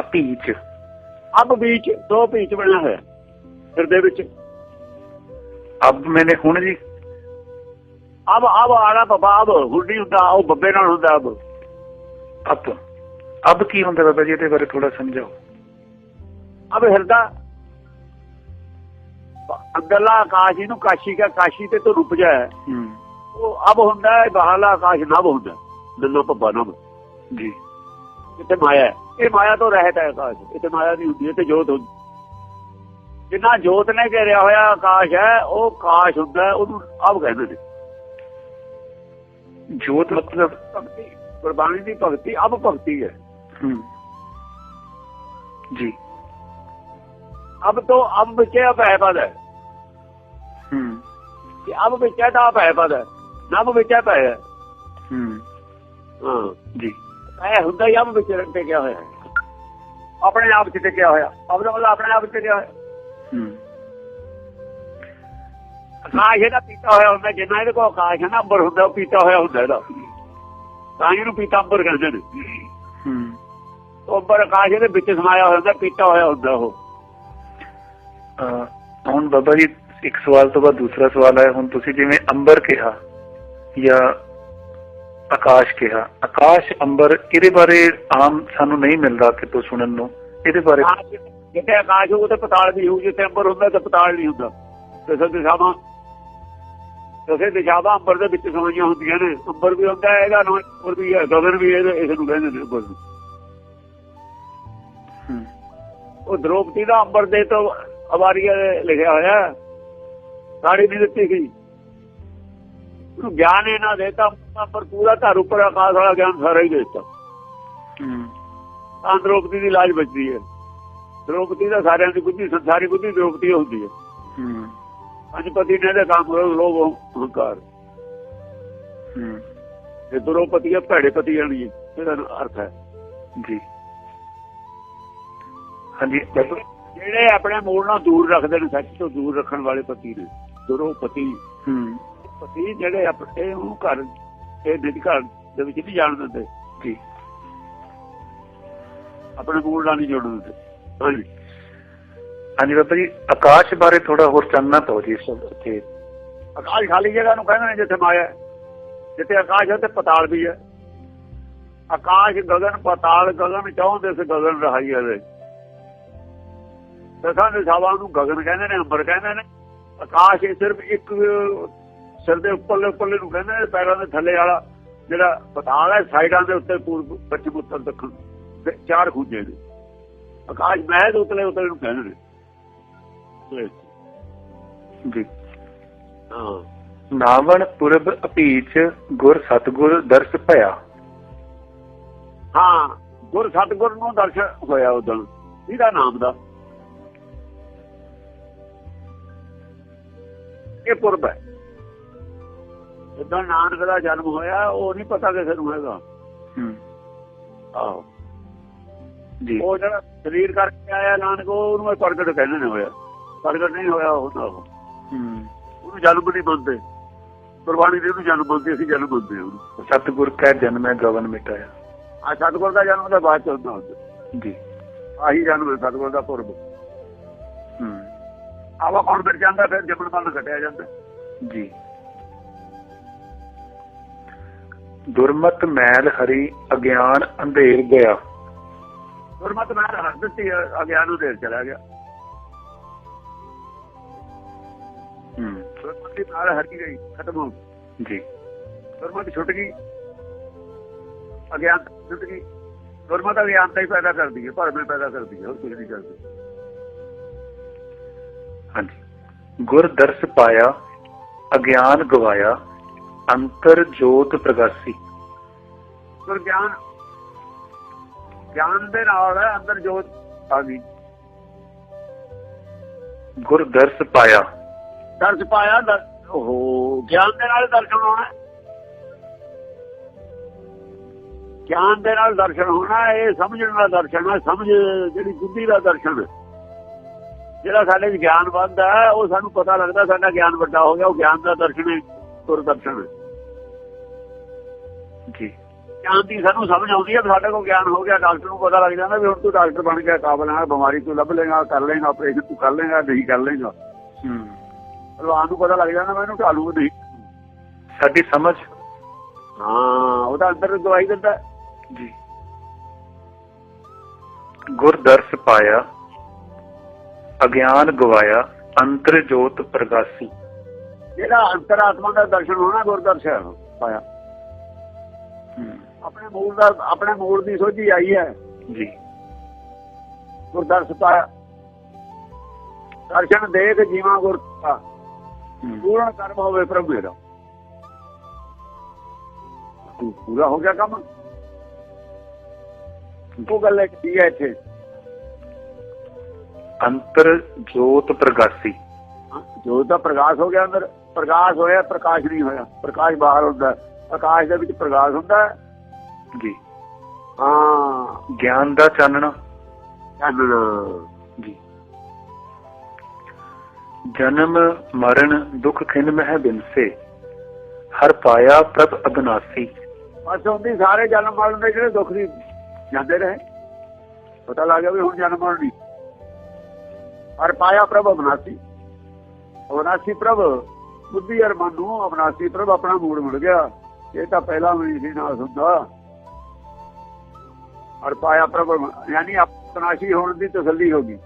ਅਪੀਚ ਅਬ ਬੀਚ ਦੋ ਬੀਚ ਬਣਿਆ ਹੋਇਆ ਹਿਰਦੇ ਵਿੱਚ ਅਬ ਮੈਨੇ ਹੁਣ ਜੀ ਅਬ ਅਬ ਆੜਾ ਬੱਬਾ ਅਬ ਹੁੱਡੀ ਹੁੰਦਾ ਉਹ ਬੱਬੇ ਨਾਲ ਹੁੰਦਾ ਅਬ ਅਬ ਅਬ ਕੀ ਹੁੰਦਾ ਬਾਬਾ ਜੀ ਇਹਦੇ ਬਾਰੇ ਥੋੜਾ ਸਮਝਾਓ ਅਬ ਹਿਰਦਾ ਅੰਦਰਲਾ ਆਕਾਸ਼ ਇਹਨੂੰ ਕਾਸ਼ੀ ਕਾ ਕਾਸ਼ੀ ਤੇ ਤੋਂ ਰੁਪ ਜਾਏ ਹੂੰ ਉਹ ਅਬ ਹੁੰਦਾ ਹੈ ਬਾਹਰਲਾ ਆਕਾਸ਼ ਨਭ ਹੁੰਦਾ ਨੰਨੋ ਪੱਬਾ ਨਭ ਜੀ ਇੱਥੇ ਮਾਇਆ ਹੈ। ਇਹ ਮਾਇਆ ਤੋਂ ਰਹਿਤ ਹੈ ਆਕਾਸ਼ ਇੱਥੇ ਮਾਇਆ ਨਹੀਂ ਹੁੰਦੀ ਇੱਥੇ ਜੋਤ ਹੁੰਦੀ। ਜਿੰਨਾ ਜੋਤ ਨੇ ਘੇਰਿਆ ਹੋਇਆ ਆਕਾਸ਼ ਹੈ ਉਹ ਆਕਾਸ਼ ਹੁੰਦਾ ਹੈ, ਉਹਨੂੰ ਅਬ ਕਹਿੰਦੇ ਨੇ। ਜੋਤ ਮਤਲਬ ਭਗਤੀ ਗੁਰਬਾਣੀ ਦੀ ਭਗਤੀ ਅਬ ਭਗਤੀ ਹੈ। ਹੂੰ। ਜੀ। ਅਬ ਤੋਂ ਅਬ ਵਿੱਚੇ ਅਬ ਹੈ ਪਦ ਹੈ। ਹੂੰ। ਕਿ ਅਬ ਵਿੱਚ ਹੈ ਤਾਂ ਅਬ ਹੈ ਪਦ ਹੈ। ਨਭ ਵਿੱਚ ਹੈ ਪੈ ਹੈ। ਹੂੰ। ਹਾਂ। ਜੀ। ਇਹ ਹੁੰਦਾ ਹੀ ਅਬ ਵਿੱਚ ਟਿਕਿਆ ਹੋਇਆ ਆਪਣੇ ਆਪ ਚ ਟਿਕਿਆ ਹੋਇਆ। ਦਾ ਮਤਲਬ ਆਪਣੇ ਆਪ ਚ ਟਿਕਿਆ ਹੋਇਆ। ਹੂੰ। ਆਕਾਸ਼ ਇਹਦਾ ਪੀਤਾ ਹੋਇਆ ਹੁੰਦਾ ਜਿੰਨਾ ਇਹਦੇ ਕੋਲ ਆਕਾਸ਼ ਹੈ ਨਾ ਅੰਬਰ ਹੁੰਦਾ ਉਹ ਪੀਤਾ ਹੋਇਆ ਹੁੰਦਾ ਇਹਦਾ। ਤਾਂ ਇਹਨੂੰ ਪੀਤਾ ਅੰਬਰ ਕਹਿੰਦੇ ਨੇ। ਹੂੰ। ਉਹ ਅੰਬਰ ਆਕਾਸ਼ ਇਹਦੇ ਵਿੱਚ ਸਮਾਇਆ ਹੋਇਆ ਹੁੰਦਾ ਪੀਤਾ ਹੋਇਆ ਹੁੰਦਾ ਉਹ। ਹੁਣ ਬਾਬਾ ਜੀ ਇੱਕ ਸਵਾਲ ਤੋਂ ਬਾਅਦ ਦੂਸਰਾ ਸਵਾਲ ਹੈ ਹੁਣ ਤੁਸੀਂ ਜਿਵੇਂ ਅੰਬਰ ਕਿਹਾ ਜਾਂ ਆਕਾਸ਼ ਕਿਹਾ ਆਕਾਸ਼ ਅੰਬਰ ਇਹਦੇ ਬਾਰੇ ਆਮ ਸਾਨੂੰ ਨਹੀਂ ਮਿਲਦਾ ਕਿਤੋਂ ਸੁਣਨ ਨੂੰ। ਇਹਦੇ ਬਾਰੇ ਜਿੱਥੇ ਆਕਾਸ਼ ਹੋਊ ਤੇ ਪਤਾਲ ਵੀ ਹੋਊ ਜਿੱਥੇ ਅੰਬਰ ਹੁੰਦਾ ਤੇ ਪਤਾਲ ਨਹੀਂ ਹੁੰਦਾ। ਕਿਸੇ ਦਿਸ਼ਾਵਾਂ ਕਿਸੇ ਦਿਸ਼ਾਵਾਂ ਅੰਬਰ ਦੇ ਵਿੱਚ ਸਮਾਈਆਂ ਹੁੰਦੀਆਂ ਨੇ। ਅੰਬਰ ਵੀ ਹੁੰਦਾ ਹੈ, ਇਹਦਾ ਨਾਮ ਅੰਬਰ ਵੀ ਹੈ ਗਗਨ ਵੀ ਇਸ ਨੂੰ ਕਹਿੰਦੇ ਨੇ ਅੰਬਰ ਨੂੰ। ਉਹ ਦ੍ਰੋਪਦੀ ਦਾ ਅੰਬਰ ਦੇ ਤੋਂ ਅਵਾਰੀਆ ਲਿਖਿਆ ਹੋਇਆ। ਸਾੜੀ ਨਹੀਂ ਦਿੱਤੀ ਗਈ। ਉਹਨੂੰ ਗਿਆਨ ਇਹਨਾਂ ਦੇਤਾ ਅੰਬਰ ਪੂਰਾ ਧਰ ਉੱਪਰ ਆਕਾਸ਼ ਵਾਲਾ ਗਿਆਨ ਸਾਰਾ ਹੀ ਦਿੱਤਾ। ਹੂੰ। ਤਾਂ ਦ੍ਰੋਪਦੀ ਦੀ ਲਾਜ ਬਚਦੀ ਹੈ। ਦ੍ਰੋਪਦੀ ਦਾ ਸਾਰਿਆਂ ਦੀ ਬੁੱਧੀ ਸੰਸਾਰੀ ਬੁੱਧੀ ਦ੍ਰੋਪਦੀ ਹੁੰਦੀ ਹੈ। ਹੂੰ। ਪੰਜਪਤੀ ਨੇ ਦੇ ਕੰਮ ਕਰੋ ਲੋਭ ਹੰਕਾਰ ਹੂੰ। ਤੇ ਦ੍ਰੋਪਦੀ ਹੈ ਭੈੜੇ ਪਤੀ ਜਾਣੀ ਇਹਦਾ ਅਰਥ ਹੈ। ਜੀ। ਹਾਂਜੀ ਜਿਹੜੇ ਆਪਣੇ ਮੂਲ ਨਾਲ ਦੂਰ ਰੱਖਦੇ ਨੇ ਸੱਚ ਤੋਂ ਦੂਰ ਰੱਖਣ ਵਾਲੇ ਪਤੀ ਨੇ ਦ੍ਰੋਪਤੀ ਹੂੰ। ਪਤੀ ਜਿਹੜੇ ਆਪਣੇ ਉਹ ਘਰ ਇਹ ਨਿਜ ਘਰ ਦੇ ਵਿੱਚ ਨਹੀਂ ਜਾਣ ਦਿੰਦੇ। ਜੀ। ਆਪਣੇ ਮੂਲ ਨਾਲ ਨਹੀਂ ਦਿੰਦੇ। ਹਾਂਜੀ। ਹਾਂਜੀ ਬਾਬਾ ਜੀ ਆਕਾਸ਼ ਬਾਰੇ ਥੋੜਾ ਹੋਰ ਚਾਨਣਾ ਪਾਓ ਜੀ ਉੱਤੇ ਆਕਾਸ਼ ਖਾਲੀ ਜਗ੍ਹਾ ਨੂੰ ਕਹਿੰਦੇ ਨੇ ਜਿੱਥੇ ਮਾਇਆ। ਜਿੱਥੇ ਆਕਾਸ਼ ਹੈ ਤੇ ਪਤਾਲ ਵੀ ਹੈ। ਆਕਾਸ਼ ਗਗਨ ਪਤਾਲ ਗਗਨ ਚਾਹੁੰਦੇ ਸੇ ਗਗਨ ਰਹਾਈ ਹੈ ਦਸਾਂ ਦੇ ਸਾਵਾਂ ਨੂੰ ਗਗਨ ਕਹਿੰਦੇ ਨੇ ਅੰਬਰ ਕਹਿੰਦੇ ਨੇ। ਆਕਾਸ਼ ਇਹ ਸਿਰਫ ਇੱਕ ਸਿਰ ਦੇ ਉੱਪਰਲੇ ਉੱਪਰਲੇ ਨੂੰ ਕਹਿੰਦੇ ਨੇ ਪੈਰਾਂ ਦੇ ਥੱਲੇ ਵਾਲਾ ਜਿਹੜਾ ਪਤਾਲ ਹੈ ਸਾਈਡਾਂ ਦੇ ਉੱਤੇ ਪੂਰਬ ਪੱਛਮ ਉੱਤਰ ਦੱਖਣ ਤੇ ਚਾਰ ਖੂਜੇ ਨੇ। ਆਕਾਸ਼ ਮਹਿਦ ਉਤਲੇ ਉਤਲੇ ਨੂੰ ਕਹਿੰਦੇ ਨੇ। ਜੀ। ਹਾਂ। ਨਾਵਣ ਪੁਰਬ ਅਪੀਚ ਗੁਰ ਸਤਗੁਰ ਦਰਸ ਭਇਆ। ਹਾਂ ਗੁਰ ਸਤਗੁਰ ਨੂੰ ਦਰਸ਼ਨ ਹੋਇਆ ਉਦੋਂ ਇਹਦਾ ਨਾਮ ਦਾ। ਇਹ ਪੁਰਬ ਹੈ। ਜਦੋਂ ਨਾਨਕ ਦਾ ਜਨਮ ਹੋਇਆ ਉਹ ਨਹੀਂ ਪਤਾ ਕਿਸੇ ਨੂੰ ਹੈਗਾ। ਹੂੰ। ਆਹੋ। ਜੀ। ਉਹ ਜਿਹੜਾ ਸਰੀਰ ਕਰਕੇ ਆਇਆ ਨਾਨਕ ਉਹ ਉਹਨੂੰ ਪ੍ਰਗਟ ਕਹਿੰਦੇ ਨੇ ਹੋਇਆ। ਪ੍ਰਗਟ ਨਹੀਂ ਹੋਇਆ ਉਹ ਤਾਂ। ਉਹ। ਹੂੰ। ਉਹਨੂੰ ਜਨਮ ਨਹੀਂ ਮੰਨਦੇ ਗੁਰਬਾਣੀ ਦੇ ਉਹਨੂੰ ਜਨਮ ਮੰਨਦੇ ਅਸੀਂ ਜਨਮ ਹਾਂ ਉਹਨੂੰ। ਸਤਗੁਰ ਕੈ ਜਨਮੈ ਗਵਨ ਮਿਟਾਇਆ। ਆ ਸਤਗੁਰ ਦਾ ਜਨਮ ਤਾਂ ਬਾਅਦ ਚ ਹੁੰਦਾ ਜੀ। ਆਹੀ ਜਨਮ ਹੈ ਸਤਗੁਰ ਦਾ ਪੁਰਬ। ਹੂੰ। ਆਵਾ ਕੌਣ ਮਿਟ ਜਾਂਦਾ ਫਿਰ ਜਮਨ ਮਨ ਘਟਿਆ ਜਾਂਦਾ। ਜੀ। ਦੁਰਮਤ ਮੈਲ ਹਰੀ ਅਗਿਆਨ ਅੰਧੇਰ ਗਿਆ। ਗੁਰਮਤ ਮੈਂ ਹੱਥ ਦਿੱਤੀ ਅਗਿਆਨ ਨੂੰ ਦੇਰ ਚਲਾ ਗਿਆ। ਹੂੰ। ਗੁਰਮਤ ਦੀ ਨਾਲ ਹਟ ਗਈ ਖਤਮ ਹੋ ਗਈ। ਜੀ। ਗੁਰਮਤ ਛੁੱਟ ਗਈ ਅਗਿਆਨ ਛੁੱਟ ਗਈ। ਗੁਰਮਤ ਅਗਿਆਨਤਾ ਹੀ ਪੈਦਾ ਕਰਦੀ ਹੈ ਭਰਮੇ ਪੈਦਾ ਕਰਦੀ ਹੈ ਹੋਰ ਕੁਝ ਨਹੀਂ ਕਰਦੀ। ਹਾਂਜੀ। ਗੁਰ ਦਰਸ ਪਾਇਆ ਅਗਿਆਨ ਗਵਾਇਆ ਅੰਤਰ ਜੋਤ ਪ੍ਰਗਾਸੀ। ਗੁਰ ਗਿਆਨ ਗਿਆਨ ਦੇ ਨਾਲ ਅੰਦਰ ਜੋਤ ਆ ਗਈ। ਗੁਰ ਦਰਸ ਪਾਇਆ। ਦਰਸ ਪਾਇਆ ਓਹੋ ਗਿਆਨ ਦੇ ਨਾਲ ਦਰਸ਼ਨ ਹੋਣਾ। ਗਿਆਨ ਦੇ ਨਾਲ ਦਰਸ਼ਨ ਹੋਣਾ ਇਹ ਸਮਝਣ ਦਾ ਦਰਸ਼ਨ ਹੈ ਸਮਝ ਜਿਹੜੀ ਬੁੱਧੀ ਦਾ ਦਰਸ਼ਨ। ਹੈ ਜਿਹੜਾ ਸਾਡੇ ਵਿੱਚ ਗਿਆਨ ਵੱਧਦਾ ਉਹ ਸਾਨੂੰ ਪਤਾ ਲੱਗਦਾ ਸਾਡਾ ਗਿਆਨ ਵੱਡਾ ਹੋ ਗਿਆ ਉਹ ਗਿਆਨ ਦਾ ਦਰਸ਼ਨ ਹੈ। ਦਰਸ਼ਨ। ਜੀ। ਗਿਆਨ ਦੀ ਸਾਨੂੰ ਸਮਝ ਆਉਂਦੀ ਹੈ ਸਾਡੇ ਕੋਲ ਗਿਆਨ ਹੋ ਗਿਆ ਡਾਕਟਰ ਨੂੰ ਪਤਾ ਲੱਗ ਜਾਂਦਾ ਵੀ ਹੁਣ ਤੂੰ ਡਾਕਟਰ ਬਣ ਗਿਆ ਕਾਬਲ ਹੈ ਬਿਮਾਰੀ ਤੂੰ ਲੱਭ ਲੇਗਾ ਕਰ ਲੇਗਾ ਆਪਰੇਸ਼ਨ ਤੂੰ ਕਰ ਲੇਗਾ ਨਹੀਂ ਕਰ ਲੇਗਾ ਹੂੰ। ਪਹਿਲਵਾਨ ਨੂੰ ਪਤਾ ਲੱਗ ਜਾਂਦਾ ਮੈਨੂੰ ਢਾਲੂ ਨਹੀਂ। ਸਾਡੀ ਸਮਝ? ਹਾਂ ਉਹਦਾ ਅੰਦਰ ਦਵਾਈ ਦਿੰਦਾ। ਜੀ। ਗੁਰ ਦਰਸ ਪਾਇਆ ਅਗਿਆਨ ਗਵਾਇਆ ਅੰਤਰ ਜੋਤ ਪ੍ਰਗਾਸੀ। ਜਿਹੜਾ ਅੰਤਰਾਤਮਾ ਦਾ ਦਰਸ਼ਨ ਹੋਣਾ ਗੁਰਦਰਸ਼ਨ ਪਾਇਆ। ਆਪਣੇ ਮੂਲ ਦਾ ਆਪਣੇ ਮੂਲ ਦੀ ਸੋਝੀ ਆਈ ਹੈ। ਜੀ। ਗੁਰਦਰਸ ਪਾਇਆ। ਦਰਸ਼ਨ ਦੇਖ ਜੀਵਾਂ ਗੁਰ ਦਾ। ਪੂਰਨ ਕਰਮ ਹੋਵੇ ਪ੍ਰਭੂ ਮੇਰਾ ਪੂਰਾ ਹੋ ਗਿਆ ਕੰਮ। ਉਹ ਗੱਲ ਕੀ ਹੈ ਇੱਥੇ? ਅੰਤਰ ਜੋਤ ਪ੍ਰਗਾਸੀ। ਜੋ ਤਾਂ ਪ੍ਰਕਾਸ਼ ਹੋ ਗਿਆ ਅੰਦਰ। ਪ੍ਰਕਾਸ਼ ਹੋਇਆ ਪ੍ਰਕਾਸ਼ ਨਹੀਂ ਹੋਇਆ। ਪ੍ਰਕਾਸ਼ ਬਾਹਰ ਹੁੰਦਾ ਹੈ। ਆਕਾਸ਼ ਦੇ ਵਿੱਚ ਪ੍ਰਕਾਸ਼ ਹੁੰਦਾ। ਜੀ। ਹਾਂ। ਗਿਆਨ ਦਾ ਚਾਨਣਾ। ਚਾਨਣ। ਜੀ। ਜਨਮ ਮਰਨ ਦੁਖ ਖਿਨ ਮਹਿ ਬਿਨਸੇ। ਹਰ ਪਾਇਆ ਪ੍ਰਭ ਅਬਨਾਸੀ ਬਸ ਹੁੰਦੀ ਸਾਰੇ ਜਨਮ ਮਰਨ ਦੇ ਜਿਹੜੇ ਦੁੱਖ ਦੀ ਜਾਂਦੇ ਰਹੇ। ਪਤਾ ਲੱਗ ਗਿਆ ਵੀ ਹੁਣ ਜਨਮ ਮਰਨ ਨਹੀਂ। ਹਰ ਪਾਇਆ ਪ੍ਰਭ ਅਬਨਾਸੀ ਅਬਨਾਸੀ ਪ੍ਰਭ ਬੁੱਧੀ ਅਰ ਮਨ ਨੂੰ ਅਬਨਾਸੀ ਪ੍ਰਭ ਆਪਣਾ ਮੂੜ ਮਿਲ ਗਿਆ। ਇਹ ਤਾਂ ਪਹਿਲਾਂ ਵੀ ਸੀ ਨਾ ਹੁੰਦਾ। ਹਰ ਪਾਇਆ ਪ੍ਰਭ ਯਾਨੀ ਅਬਨਾਸੀ ਹੋਣ ਦੀ ਤਸੱਲੀ ਹੋ ਗਈ।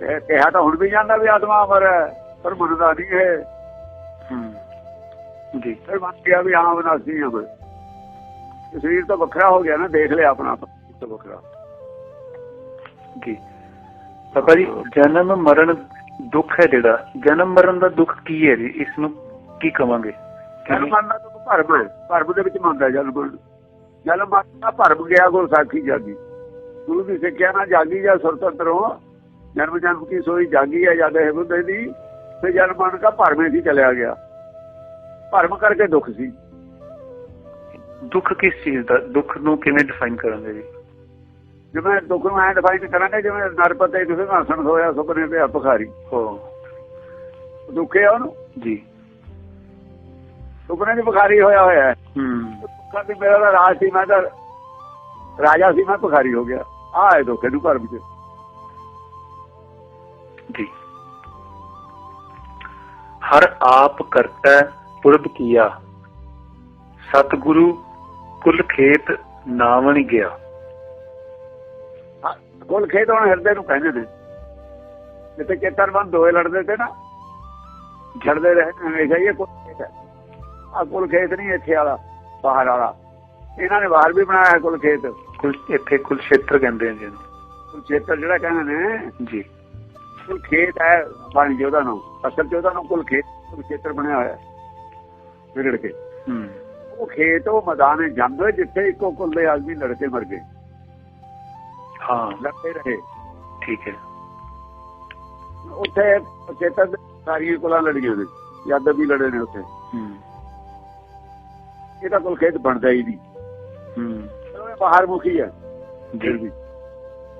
ਤੇ ਕਿਹਾ ਤਾਂ ਹੁਣ ਵੀ ਜਾਂਦਾ ਵੀ ਆਤਮਾ ਅਮਰ ਹੈ ਪਰ ਮੰਨਦਾ ਨਹੀਂ ਹੈ ਹੂੰ। ਜੀ। ਫਿਰ ਮੰਨ ਗਿਆ ਵੀ ਹਾਂ ਅਬਨਾਸੀ ਹਾਂ ਮੈਂ ਤੇ ਸਰੀਰ ਤਾਂ ਵੱਖਰਾ ਹੋ ਗਿਆ ਨਾ ਦੇਖ ਲਿਆ ਆਪਣਾ ਤਾਂ ਵੱਖਰਾ। ਜੀ। ਬਾਬਾ ਜੀ ਜਨਮ ਮਰਨ ਦੁੱਖ ਹੈ ਜਿਹੜਾ। ਜਨਮ ਮਰਨ ਦਾ ਦੁੱਖ ਕੀ ਹੈ ਜੀ? ਇਸ ਨੂੰ ਕੀ ਕਵਾਂਗੇ? ਜਨਮ ਮਰਨ ਦਾ ਤਾਂ ਭਰਮ ਹੈ। ਭਰਮ ਦੇ ਵਿੱਚ ਮੰਨਦਾ ਜਨਮ ਜਨਮ ਮਰਨ ਦਾ ਭਰਮ ਗਿਆ ਗੁਰ ਸਾਖੀ ਜਾਗੀ। ਗੁਰੂ ਦੀ ਸਿੱਖਿਆ ਨਾਲ ਜਾਗੀ ਜਾਂ ਸੁਰਤੰਤਰੋਂ ਜਨਮ ਜਨਮ ਕੀ ਸੋਈ ਜਾਗੀ ਹੈ ਜਦ ਇਹ ਬੁੱਧੇ ਦੀ। ਤੇ ਜਨਮ ਮਰਨ ਦਾ ਭਰਮੇ ਸੀ ਚਲਿਆ ਗਿਆ। ਭਰਮ ਕਰਕੇ ਦੁੱਖ ਸੀ। ਦੁੱਖ ਕਿਸ ਚੀਜ਼ ਦਾ? ਦੁੱਖ ਨੂੰ ਕਿਵੇਂ ਡਿਫਾਈਨ ਕਰਾਂਗੇ ਜੀ? ਜਿਵੇਂ ਦੁੱਖ ਨੂੰ ਐਂ ਡਿਫਾਈਨ ਕਰਾਂਗੇ ਜਿਵੇਂ ਨਰਪਤੇ ਕਿਸੇ ਨਾਸਣ ਹੋਇਆ ਸੁਪਨੇ ਤੇ ਭਖਾਰੀ ਹੋ। ਦੁੱਖੇ ਆ ਉਹਨੂੰ? ਜੀ। ਸੁਪਨੇ ਦੀ ਭਖਾਰੀ ਹੋਇਆ ਹੋਇਆ ਹੈ। ਹੂੰ। ਦੁੱਖਾਂ ਦੀ ਮੇਰਾ ਰਾਜ ਸੀ ਮੈਂ ਤਾਂ ਰਾਜਾ ਸੀ ਮੈਂ ਭਿਖਾਰੀ ਹੋ ਗਿਆ। ਆਹ ਹੈ ਦੁੱਖ ਨੂੰ ਭਰਮ ਚ ਜੀ। ਹਰ ਆਪ ਕਰਤਾ ਪੁਰਬ ਕੀਆ। ਸਤਿਗੁਰੂ ਕੁਲ ਖੇਤ ਨਾਵਣ ਗਿਆ। ਕੁਲ ਖੇਤ ਹੁਣ ਹਿਰਦੇ ਨੂੰ ਕਹਿੰਦੇ ਨੇ। ਜਿੱਥੇ ਚੇਤਰਵਨ ਦੋਏ ਲੜਦੇ ਤੇ ਨਾ ਛੜਦੇ ਰਹੇ ਨੇ ਹਮੇਸ਼ਾ ਹੀ ਇਹ ਕੁਲ ਖੇਤ ਹੈ। ਆ ਕੁਲ ਖੇਤ ਨਹੀਂ ਇੱਥੇ ਵਾਲਾ ਬਾਹਰ ਵਾਲਾ। ਇਹਨਾਂ ਨੇ ਬਾਹਰ ਵੀ ਬਣਾਇਆ ਕੁਲ ਖੇਤ। ਕੁਲ ਇੱਥੇ ਕੁਲ ਖੇਤਰ ਕਹਿੰਦੇ ਆ ਜਿਹਨੂੰ ਕੁਲ ਖੇਤਰ ਜਿਹੜਾ ਕਹਿੰਦੇ ਨੇ ਜੀ। ਕੁਲ ਖੇਤ ਹੈ ਬਣ ਜੀ ਉਹਦਾ ਨਾਮ ਅਸਲ ਉਹਦਾ ਨਾਮ ਕੁਲ ਖੇਤ ਕੁਲ ਖੇਤਰ ਬਣਿਆ ਹੋਇਆ ਵਿਗੜ ਕੇ। ਹੂੰ। ਉਹ ਖੇਤ ਉਹ ਮੈਦਾਨ ਹੈ ਜੰਗ ਹੋਏ ਜਿੱਥੇ ਇੱਕੋ ਕੁਲ ਦੇ ਆਦਮੀ ਲੜ ਕੇ ਮਰ ਗਏ। ਹਾਂ ਲੜਦੇ ਰਹੇ। ਠੀਕ ਹੈ। ਉੱਥੇ ਚੇਤਨ ਦੇ ਸਾਰੀਆਂ ਕੁਲਾਂ ਲੜੀਆਂ ਨੇ ਯਾਦਵ ਵੀ ਲੜੇ ਨੇ ਉੱਥੇ। ਹੂੰ। ਇਹਦਾ ਕੁਲ ਖੇਤ ਬਣਦਾ ਹੀ ਨਹੀਂ। ਹੂੰ। ਉਹ ਬਾਹਰ ਮੁਖੀ ਹੈ ਜੀ।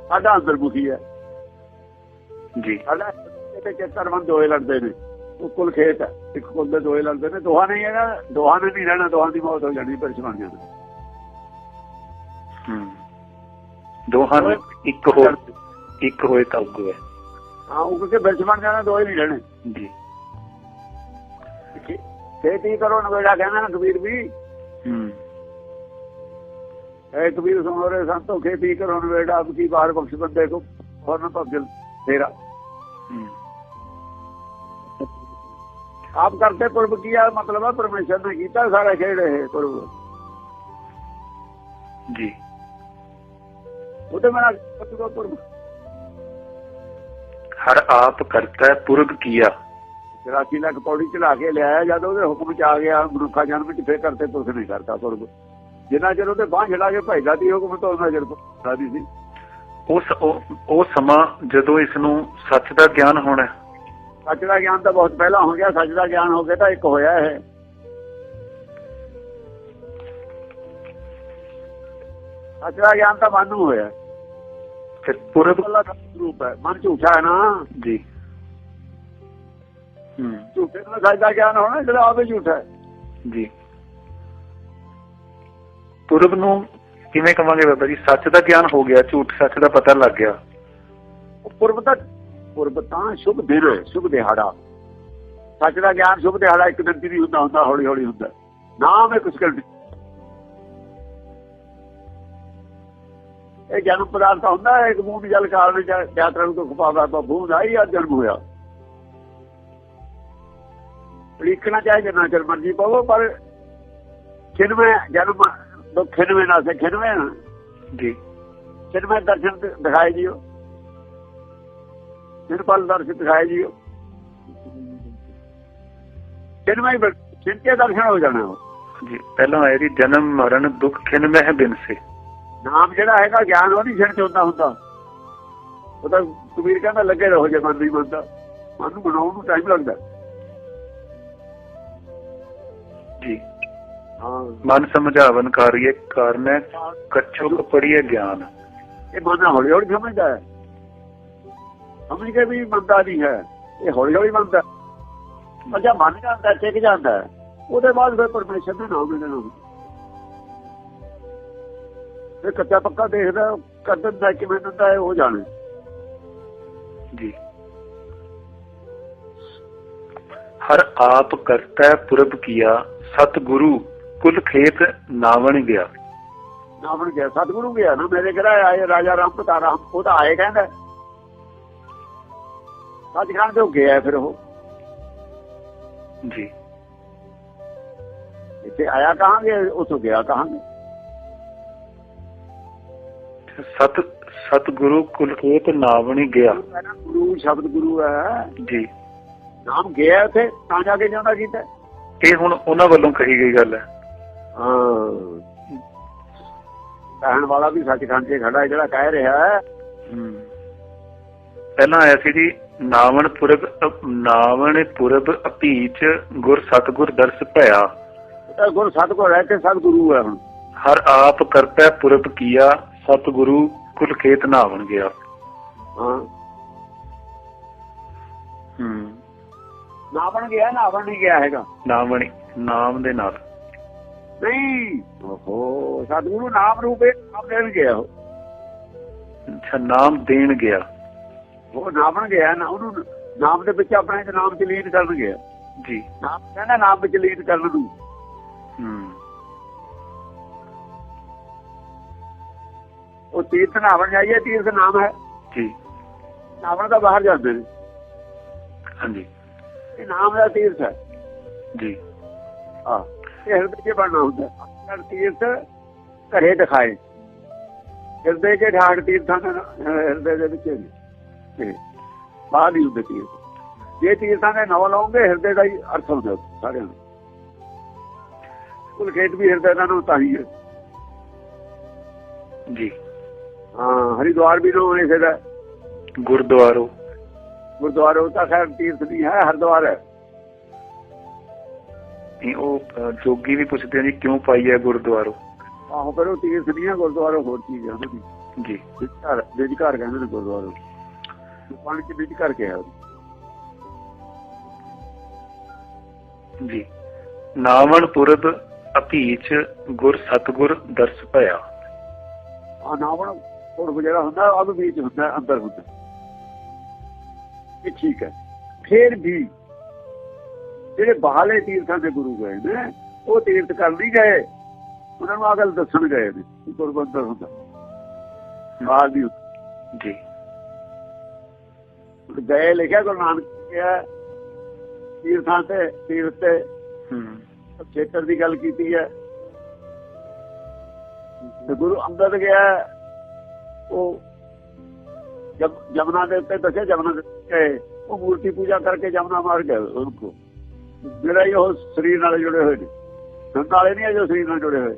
ਸਾਡਾ ਅੰਦਰ ਮੁਖੀ ਹੈ। ਜੀ। ਸਾਡਾ ਤੇ ਚੇਤਰਵਨ ਦੋਏ ਲੜਦੇ ਨੇ। ਉਹ ਕੁਲ ਖੇਤ ਹੈ ਇੱਕ ਕੁਲ ਦੇ ਦੋਏ ਲੜਦੇ ਨੇ। ਦੋਹਾਂ ਨੇ ਹੈਗਾ ਦੋਹਾਂ ਨੇ ਨਹੀਂ ਰਹਿਣਾ ਦੋਹਾਂ ਦੀ ਮੌਤ ਹੋ ਜਾਣੀ ਪਰ ਬਣ ਦੋਹਾਂ ਨੂੰ ਇੱਕ ਹੋ ਇੱਕ ਹੋਏ ਤਾਂ ਉੱਗ ਹੈ ਹਾਂ ਉਹ ਕਿਉਂਕਿ ਬਿਰਛ ਬਣ ਜਾਣਾ ਦੋਏ ਨਹੀਂ ਰਹਿਣੇ। ਜੀ। ਖੇਤੀ ਕਰੋ ਨਵੇੜਾ ਕਹਿੰਦਾ ਨਾ ਕਬੀਰ ਵੀ। ਹੂੰ। ਐ ਕਬੀਰ ਸੁਣੋ ਰੇ ਸੰਤੋ ਖੇਤੀ ਕਰੋ ਨਵੇੜਾ ਅਬ ਕੀ ਬਾਹਰ ਬਖਸ਼ ਬੰਦੇ ਕੋ ਹੋਰ ਨਾ ਭਗਲ ਤੇਰਾ ਆਪ ਕਰਤੇ ਪੁਰਬ ਕੀਆ ਮਤਲਬ ਹੈ ਪਰਮੇਸ਼ਰ ਨੇ ਕੀਤਾ ਸਾਰਾ ਖੇਡ ਇਹ ਪੁਰਬ। ਜੀ। ਉਹਦੇ ਮੇਰਾ ਕਤੂਗਾ ਪੁਰਬ। ਹਰ ਆਪ ਕਰਤਾ ਪੁਰਬ ਕੀਆ। 84 ਲੱਖ ਪੌੜੀ ਚੜਾ ਕੇ ਲਿਆਇਆ ਜਦ ਉਹਦੇ ਹੁਕਮ ਚ ਆ ਗਿਆ ਮਨੁੱਖਾ ਜਨਮ ਵਿੱਚ ਫੇਰ ਕਰਤੇ ਪੁਰਖ ਨਹੀਂ ਕਰਤਾ ਪੁਰਬ। ਜਿੰਨਾ ਚਿਰ ਉਹਦੇ ਬਾਹ ਛੜਾ ਕੇ ਭੈਦਾ ਦੀ ਹੁਕਮ ਤੋਂ ਉਹਨਾਂ ਚਿਰ ਸਾਦੀ ਸੀ। ਉਸ ਉਹ ਸਮਾਂ ਜਦੋਂ ਇਸ ਨੂੰ ਸੱਚ ਦਾ ਗਿਆਨ ਹੋਣਾ ਹੈ। ਸੱਚ ਦਾ ਗਿਆਨ ਤਾਂ ਬਹੁਤ ਪਹਿਲਾਂ ਹੋ ਗਿਆ ਸੱਚ ਦਾ ਗਿਆਨ ਹੋ ਕੇ ਤਾਂ ਇੱਕ ਹੋਇਆ ਇਹ। ਸੱਚ ਦਾ ਗਿਆਨ ਤਾਂ ਮਨ ਨੂੰ ਹੋਇਆ। ਫਿਰ ਪੁਰਬ ਅੱਲਾ ਦਾ ਰੂਪ ਹੈ। ਮਨ ਝੂਠਾ ਹੈ ਨਾ। ਜੀ। ਹੂੰ। ਝੂਠੇ ਨੂੰ ਸੱਚ ਦਾ ਗਿਆਨ ਹੋਣਾ ਜਿਹੜਾ ਆਪੇ ਝੂਠਾ ਹੈ। ਜੀ। ਪੁਰਬ ਨੂੰ ਕਿਵੇਂ ਕਵਾਂਗੇ ਬਾਬਾ ਜੀ? ਸੱਚ ਦਾ ਗਿਆਨ ਹੋ ਗਿਆ ਝੂਠ ਸੱਚ ਦਾ ਪਤਾ ਲੱਗ ਗਿਆ। ਉਹ ਪੁਰਬ ਤਾਂ ਪੁਰਬ ਤਾਂ ਸ਼ੁਭ ਦਿਨ ਹੈ ਸ਼ੁਭ ਦਿਹਾੜਾ। ਸੱਚ ਦਾ ਗਿਆਨ ਸ਼ੁਭ ਦਿਹਾੜਾ ਇੱਕ ਦਿਨ 'ਚ ਨਹੀਂ ਹੁੰਦਾ ਹੁੰਦਾ ਹੌਲੀ ਹੌਲੀ ਹੁੰਦਾ। ਨਾਮ ਹੈ ਕੁਛ ਕਰ ਇਹ ਜਨਮ ਪਦਾਰਥ ਹੁੰਦਾ ਹੈ ਇੱਕ ਬੂੰਦ ਜਲ ਕਾਰਨ ਯਾਤਰਾ ਨੂੰ ਖਪਾਵਾ ਤਾਂ ਬੂੰਦ ਆਈ ਆ ਜਨਮ ਹੋਇਆ। ਲਿਖਣਾ ਚਾਹੇ ਜਿੰਨਾ ਚਿਰ ਮਰਜ਼ੀ ਪਵੋ ਪਰ ਖਿਨਵੇਂ ਜਨਮ ਦੋ ਖਿਨਵੇਂ ਨਾਲ ਸੇ ਖਿਨਵੇਂ ਨਾ ਜੀ। ਖਿਨਵੇਂ ਦਰਸ਼ਨ ਤੇ ਦਿਖਾਏ ਜੀਓ। ਨਿਰਪਲ ਦਰਸ਼ਨ ਦਿਖਾਏ ਜੀਓ। ਖਿਨਵੇਂ ਚਿੰਤੇ ਦਰਸ਼ਨ ਹੋ ਜਾਣਾ। ਜੀ ਪਹਿਲਾਂ ਆਇਆ ਜੀ ਜਨਮ ਮਰਨ ਦੁੱਖ ਖਿਨ ਮਹਿ ਬਿਨ ਸੇ। ਨਾਮ ਜਿਹੜਾ ਹੈਗਾ ਗਿਆਨ ਉਹ ਨਹੀਂ ਛਿੜ ਚੁੰਦਾ ਹੁੰਦਾ। ਉਹ ਤਾਂ ਕਬੀਰ ਕਹਿੰਦਾ ਲੱਗੇ ਰਹੋ ਜੇ ਮਨ ਨਹੀਂ ਮੰਨਦਾ। ਮਨ ਨੂੰ ਬਣਾਉਣ ਨੂੰ ਟਾਈਮ ਲੱਗਦਾ। ਜੀ। ਹਾਂ। ਮਨ ਸਮਝਾਵਨ ਕਾਰਿਏ ਕਾਰਨ ਕੱਛੋ ਕਪੜੀਏ ਗਿਆਨ। ਇਹ ਮਨ ਹੌਲੀ ਹੌਲੀ ਸਮਝਦਾ ਹੈ। ਸਮਝ ਕੇ ਵੀ ਮੰਨਦਾ ਨਹੀਂ ਹੈ। ਇਹ ਹੌਲੀ ਹੌਲੀ ਪਰ ਜਦ ਮੰਨ ਜਾਂਦਾ ਟਿਕ ਜਾਂਦਾ ਉਹਦੇ ਬਾਅਦ ਫਿਰ ਪਰਮੇਸ਼ਰ ਦੇ ਨਾਮ ਲੈਣਾ ਇਹ ਕੱਚਾ ਪੱਕਾ ਦੇਖਦਾ ਕਦੋਂ ਦਾ ਕਿਵੇਂ ਦਿੰਦਾ ਹੈ ਉਹ ਜਾਣੇ। ਜੀ। ਹਰ ਆਪ ਕਰਤਾ ਪੁਰਬ ਕੀਆ ਸਤਿਗੁਰੂ ਕੁਲ ਖੇਤ ਨਾਵਣ ਗਿਆ। ਨਾਵਣ ਗਿਆ ਸਤਿਗੁਰੂ ਗਿਆ ਨਾ ਮੇਰੇ ਘਰ ਆਏ ਰਾਜਾ ਰਾਮ ਪਤਾ ਰਾਮ ਉਹ ਤਾਂ ਆਏ ਕਹਿੰਦਾ। ਸੱਚਖੰਡ ਤੋਂ ਗਿਆ ਫਿਰ ਉਹ। ਜੀ। ਇੱਥੇ ਆਇਆ ਕਹਾਂਗੇ ਉਥੋਂ ਗਿਆ ਕਹਾਂਗੇ। ਸਤ ਸਤਿਗੁਰੂ ਕੁਲ ਖੇਤ ਨਾਵਣ ਗਿਆ। ਗੁਰੂ ਸ਼ਬਦ ਗੁਰੂ ਹੈ। ਜੀ। ਨਾਮ ਗਿਆ ਉੱਥੇ ਤਾਂ ਜਾ ਕੇ ਜਾਂਦਾ ਕੀਤਾ ਇਹ ਹੁਣ ਉਹਨਾਂ ਵੱਲੋਂ ਕਹੀ ਗਈ ਗੱਲ ਹੈ। ਹਾਂ। ਕਹਿਣ ਵਾਲਾ ਵੀ ਸੱਚਖੰਡ 'ਚ ਖੜਾ ਹੈ ਜਿਹੜਾ ਕਹਿ ਰਿਹਾ ਹੈ। ਪਹਿਲਾਂ ਆਇਆ ਸੀ ਜੀ ਨਾਵਣ ਪੁਰਬ ਨਾਵਣ ਪੁਰਬ ਅਪੀਚ ਗੁਰ ਸਤਗੁਰ ਦਰਸ ਭਇਆ। ਗੁਰ ਸਤਗੁਰ ਰਹਿ ਕੇ ਸਤਗੁਰੂ ਹੈ ਹੁਣ। ਹਰ ਆਪ ਕਰਤਾ ਪੁਰਬ ਕੀਆ ਸਤਿਗੁਰੂ ਕੁਲ ਖੇਤ ਨਾਵਣ ਗਿਆ। ਹਾਂ। ਹੂੰ। ਨਾ ਬਣ ਗਿਆ ਨਾ ਬਣ ਨਹੀਂ ਗਿਆ ਹੈਗਾ। ਨਾਵਣ ਨਾਮ ਦੇ ਨਾਲ। ਨਹੀਂ। ਓਹੋ ਸਤਗੁਰੂ ਨਾਮ ਰੂਪੇ ਨਾਮ ਦੇਣ ਗਿਆ ਉਹ। ਅੱਛਾ ਨਾਮ ਦੇਣ ਗਿਆ। ਉਹ ਨਾਮਣ ਗਿਆ ਨਾ ਉਹਨੂੰ ਨਾਮ ਦੇ ਵਿੱਚ ਆਪਣੇ ਨਾਮ ਚ ਲੀਨ ਕਰਨ ਗਿਆ। ਜੀ। ਨਾਮ ਕਹਿੰਦਾ ਨਾਮ ਵਿੱਚ ਲੀਨ ਕਰਨ ਨੂੰ। ਹੂੰ। ਉਹ ਤੀਰਥ ਨਾਵਣ ਜਾਈਏ ਤੀਰਥ ਨਾਮ ਹੈ। ਜੀ। ਨਾਵਣ ਤਾਂ ਬਾਹਰ ਜਾਂਦੇ ਨੇ। ਹਾਂਜੀ। ਇਹ ਨਾਮ ਦਾ ਤੀਰਥ ਹੈ। ਜੀ। ਹਾਂ ਇਹ ਹਿਰਦੇ 'ਚ ਬਣਨਾ ਹੁੰਦਾ। ਅਕਸਰ ਤੀਰਥ ਘਰੇ ਦਿਖਾਏ। ਹਿਰਦੇ 'ਚ ਠਾੜ ਤੀਰਥਾਂ ਦੇ ਹਿਰਦੇ ਦੇ ਵਿੱਚ ਤੇ ਬਾਹਰ ਹੀ ਹੁੰਦੇ ਤੀਰਥ। ਜੇ ਤੀਰਥਾਂ ਦੇ ਨਾਮ ਲਾਉਂਗੇ ਹਿਰਦੇ ਦਾ ਹੀ ਅਰਥ ਹੁੰਦਾ ਸਾਰਿਆਂ ਨੂੰ ਕੁਲ ਖੇਤ ਵੀ ਹਿਰਦੇ ਦਾ ਨਾਮ ਤਾਂ ਹੀ ਹੈ। ਜੀ। ਹਾਂ ਹਰਿਦੁਆਰ ਵੀ ਨਾਮ ਇਸੇ ਦਾ ਗੁਰਦੁਆਰੋ। ਗੁਰਦੁਆਰਾ ਤਾਂ ਖੈਰ ਤੀਰਥ ਨਹੀਂ ਹੈ ਹਰਿਦੁਆਰ ਹੈ। ਇਹ ਉਹ ਜੋਗੀ ਵੀ ਪੁੱਛਦੇ ਜੀ ਕਿਉਂ ਪਾਈ ਹੈ ਗੁਰਦੁਆਰੋ? ਆਹੋ ਪਰ ਉਹ ਤੀਰਥ ਨਹੀਂ ਹੈ ਗੁਰਦੁਆਰਾ ਹੋਰ ਚੀਜ਼ ਹੈ ਉਹਦੀ। ਜੀ। ਵਿੱਚ ਘਰ ਵਿੱਚ ਘਰ ਕਹਿੰਦੇ ਨੇ ਗੁਰਦੁਆਰਾ। ਪਾਣੀ ਚ ਵਿੱਚ ਘਰ ਕਿਹਾ ਜੀ। ਨਾਵਣ ਪੁਰਬ ਅਭੀਚ ਗੁਰ ਸਤਗੁਰ ਦਰਸ ਭਇਆ। ਆ ਨਾਵਣ ਪੁਰਬ ਜਿਹੜਾ ਹੁੰਦਾ ਉਹ ਵਿੱਚ ਹੁੰਦਾ ਅੰਦਰ ਹੁੰਦਾ। ਇਹ ਠੀਕ ਹੈ। ਫੇਰ ਵੀ ਜਿਹੜੇ ਬਾਹਲੇ ਤੀਰਥਾਂ ਦੇ ਗੁਰੂ ਗਏ ਨੇ ਉਹ ਤੀਰਥ ਕਰ ਨਹੀਂ ਗਏ। ਉਹਨਾਂ ਨੂੰ ਆ ਗੱਲ ਦੱਸਣ ਗਏ ਨੇ ਅੰਦਰ ਹੁੰਦਾ। ਬਾਹਰ ਹੁੰਦਾ। ਜੀ। ਗਏ ਲਿਖਿਆ ਗੁਰੂ ਨਾਨਕ ਕਿਹਾ ਤੀਰਥਾਂ ਤੇ ਤੀਰਥ ਤੇ। ਹੂੰ। ਖੇਤਰ ਦੀ ਗੱਲ ਕੀਤੀ ਹੈ। ਤੇ ਗੁਰੂ ਅੰਗਦ ਗਿਆ ਉਹ ਜਬ, ਜਮਨਾ ਦੇ ਉੱਤੇ ਦੱਸਿਆ, ਜਮਨਾ ਦੇ ਉੱਤੇ ਉਹ ਮੂਰਤੀ ਪੂਜਾ ਕਰਕੇ ਜਮਨਾ ਮਾਰ ਗਏ ਉਹਨੂੰ। ਜਿਹੜਾ ਹੀ ਉਹ ਸਰੀਰ ਨਾਲ ਜੁੜੇ ਹੋਏ ਨੇ। ਸੰਤ ਨਹੀਂ ਜੋ ਸਰੀਰ ਨਾਲ ਜੁੜੇ ਹੋਏ।